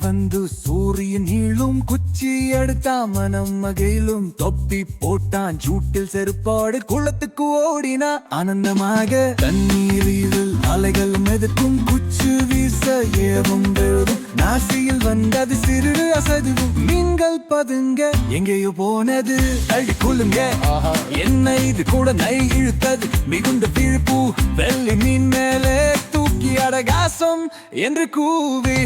வந்து சூரியன் நீளும் குச்சி எடுத்தா மனம் மகிழும். தொப்பி போட்டான் ஜூட்டில் செருப்பாடு குளத்துக்கு ஓடினா ஆனந்தமாக. தண்ணீரில் அலைகள் மெதக்கும் குச்சு வீச ஏவும் விழுதும் நாசியில் வந்தது சிறிது அசதுவும். மீன்கள் பதுங்க எங்கேயோ போனது. அழி குலுங்க. என்ன இது கூட நை இழுத்தது. மிகுந்த விழுப்பு வெள்ளி மீன் மேலே தூக்கி அடகாசம் என்று கூவி.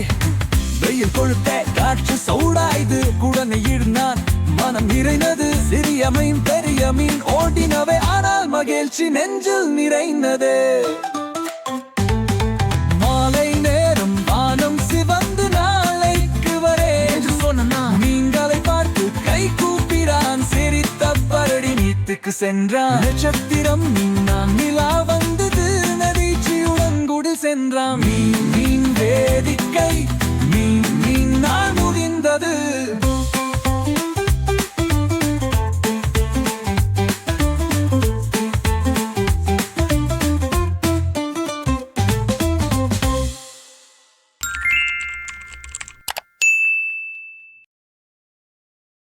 வெயில் கொழுத்த காற்று சவுடாய்து குடனை இருந்தான் மனம் நிறைந்தது. சிறிய மீன் பெரிய மீன் ஓடினவை. ஆனால் மகிழ்ச்சி நெஞ்சில் நிறைந்தது. மாலை நேரம் வானம் சிவந்து நாளைக்கு வரே. என்று சொன்னான் மீன்களை பார்த்து கை கூப்பிடான். சிரித்த பரடி நீத்துக்கு சென்றான். நட்சத்திரம் நான் நிலா வந்தது. நதிச்சியுடன் குடில் சென்றான். மீன் மீன் வேதிக்கை